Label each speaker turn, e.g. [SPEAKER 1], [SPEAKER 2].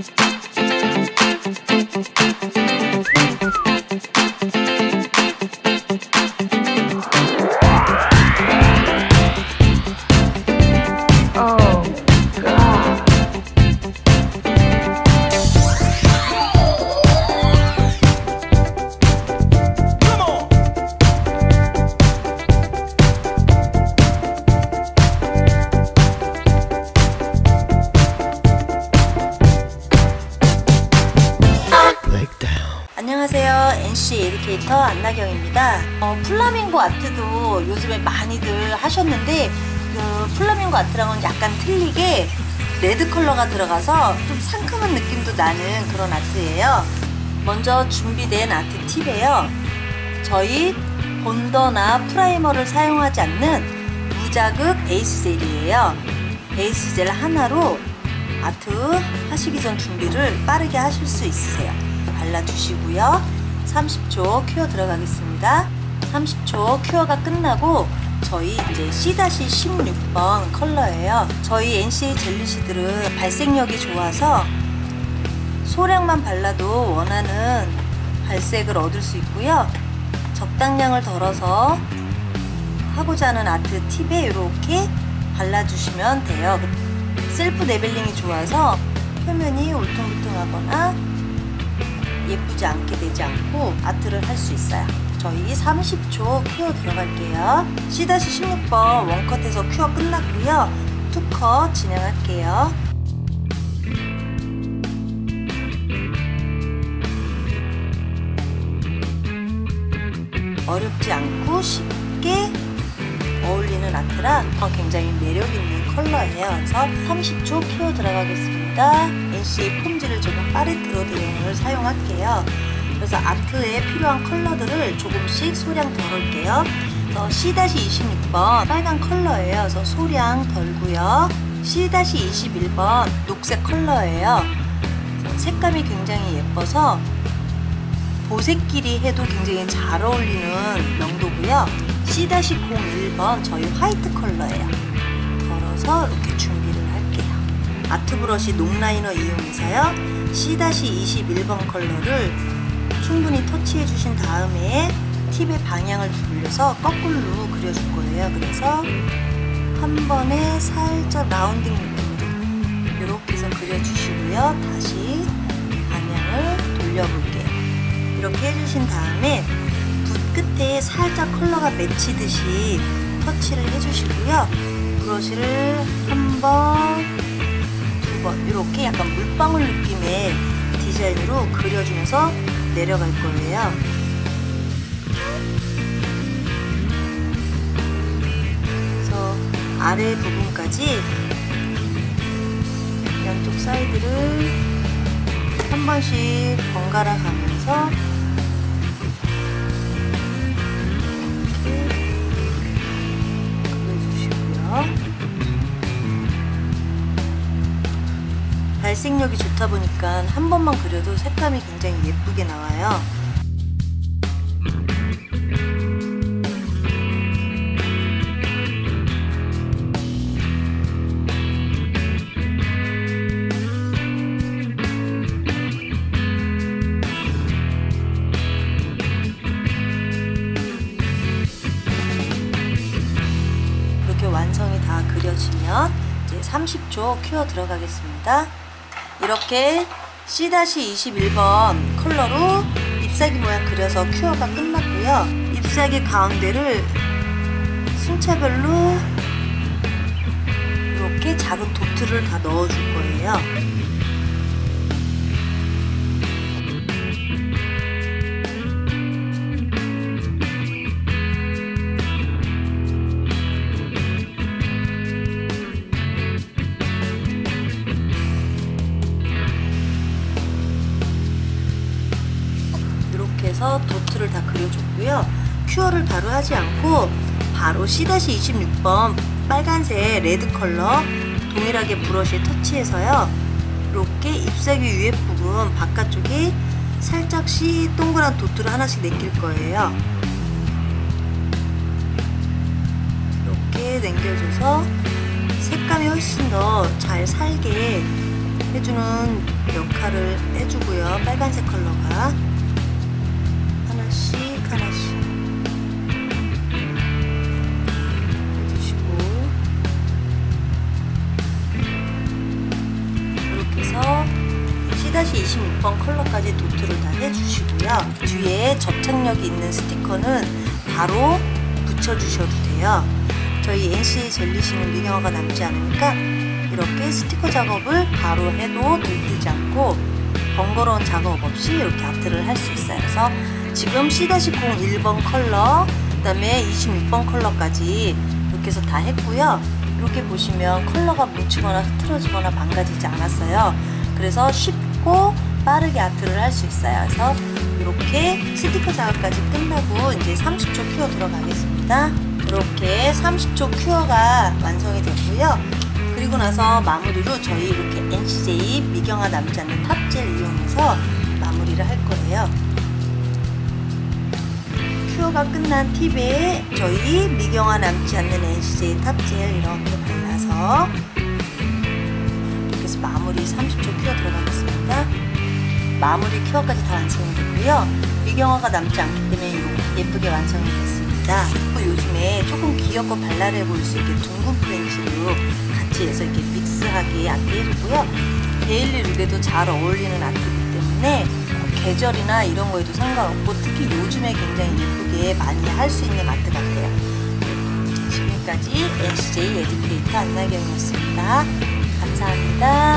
[SPEAKER 1] Thank you. 에듀케이터 안나경입니다. 어, 플라밍고 아트도 요즘에 많이들 하셨는데 그 플라밍고 아트랑은 약간 틀리게 레드 컬러가 들어가서 좀 상큼한 느낌도 나는 그런 아트예요. 먼저 준비된 아트 팁이에요. 저희 본더나 프라이머를 사용하지 않는 무자극 베이스 젤이에요. 베이스 젤 하나로 아트 하시기 전 준비를 빠르게 하실 수 있으세요. 발라주시고요. 30초 큐어 들어가겠습니다. 30초 큐어가 끝나고 저희 이제 C-16번 컬러예요. 저희 NCA 젤리시들은 발색력이 좋아서 소량만 발라도 원하는 발색을 얻을 수 있고요. 적당량을 덜어서 하고자 하는 아트 팁에 이렇게 발라주시면 돼요. 셀프 레벨링이 좋아서 표면이 울퉁불퉁하거나 예쁘지 않게 되지 않고 아트를 할 수 있어요. 저희 30초 큐어 들어갈게요. C-16번 원컷에서 큐어 끝났고요. 투컷 진행할게요. 어렵지 않고 쉽게 어울리는 아트라 굉장히 매력있는 컬러예요. 그래서 30초 큐어 들어가겠습니다. NC 폼지를 조금 파레트로 대용을 사용할게요. 그래서 아트에 필요한 컬러들을 조금씩 소량 덜을게요. C-26번 빨간 컬러예요. 그래서 소량 덜고요. C-21번 녹색 컬러예요. 색감이 굉장히 예뻐서 보색끼리 해도 굉장히 잘 어울리는 명도고요. C-01번 저희 화이트 컬러예요. 걸어서 이렇게 준비를. 아트 브러쉬 녹라이너 이용해서요. C-21번 컬러를 충분히 터치해 주신 다음에 팁의 방향을 돌려서 거꾸로 그려줄 거예요. 그래서 한 번에 살짝 라운딩 느낌으로 이렇게 해서 그려주시고요. 다시 방향을 돌려볼게요. 이렇게 해주신 다음에 붓 끝에 살짝 컬러가 맺히듯이 터치를 해주시고요. 브러쉬를 한 번, 두번 이렇게 약간 물방울 느낌의 디자인으로 그려주면서 내려갈 거예요. 그래서 아래 부분까지 양쪽 사이드를 한 번씩 번갈아 가면서 발색력이 좋다 보니까 한 번만 그려도 색감이 굉장히 예쁘게 나와요. 완성이 다 그려지면 이제 30초 큐어 들어가겠습니다. 이렇게 C-21번 컬러로 잎사귀 모양 그려서 큐어가 끝났고요. 잎사귀 가운데를 순차별로 이렇게 작은 도트를 다 넣어줄 거예요. 해서 도트를 다 그려줬고요. 큐어를 바로 하지 않고 바로 C-26번 빨간색 레드 컬러 동일하게 브러쉬에 터치해서요. 이렇게 잎사귀 위에 부분 바깥쪽에 살짝씩 동그란 도트를 하나씩 내낄 거예요. 이렇게 남겨줘서 색감이 훨씬 더 잘 살게 해주는 역할을 해주고요. 빨간색 컬러가 C-26번 컬러까지 도트를 다 해주시고요. 뒤에 접착력이 있는 스티커는 바로 붙여주셔도 돼요. 저희 NCA 젤리시는 미경화가 남지 않으니까 이렇게 스티커 작업을 바로 해도 들뜨지 않고 번거로운 작업 없이 이렇게 아트를 할 수 있어요. 그래서 지금 C-01번 컬러, 그 다음에 26번 컬러까지 이렇게 해서 다 했고요. 이렇게 보시면 컬러가 뭉치거나 흐트러지거나 망가지지 않았어요. 그래서 쉽 고 빠르게 아트를 할 수 있어요. 그래서 이렇게 스티커 작업까지 끝나고 이제 30초 큐어 들어가겠습니다. 이렇게 30초 큐어가 완성이 됐고요. 그리고 나서 마무리로 저희 이렇게 NCJ 미경화 남지 않는 탑젤 이용해서 마무리를 할 거예요. 큐어가 끝난 팁에 저희 미경화 남지 않는 NCJ 탑젤 이렇게 발라서 이렇게 해서 마무리 30초 큐어 들어가겠습니다. 마무리 큐어까지 다 완성이 됐고요. 미경화가 남지 않기 때문에 예쁘게 완성이 됐습니다. 그리고 요즘에 조금 귀엽고 발랄해 보일 수 있게 둥근 프렌치로 같이 해서 이렇게 믹스하게 아트 해주고요. 데일리 룩에도 잘 어울리는 아트이기 때문에 계절이나 이런 거에도 상관없고 특히 요즘에 굉장히 예쁘게 많이 할 수 있는 아트 같아요. 지금까지 NCJ 에듀케이터 안나경이었습니다. 감사합니다.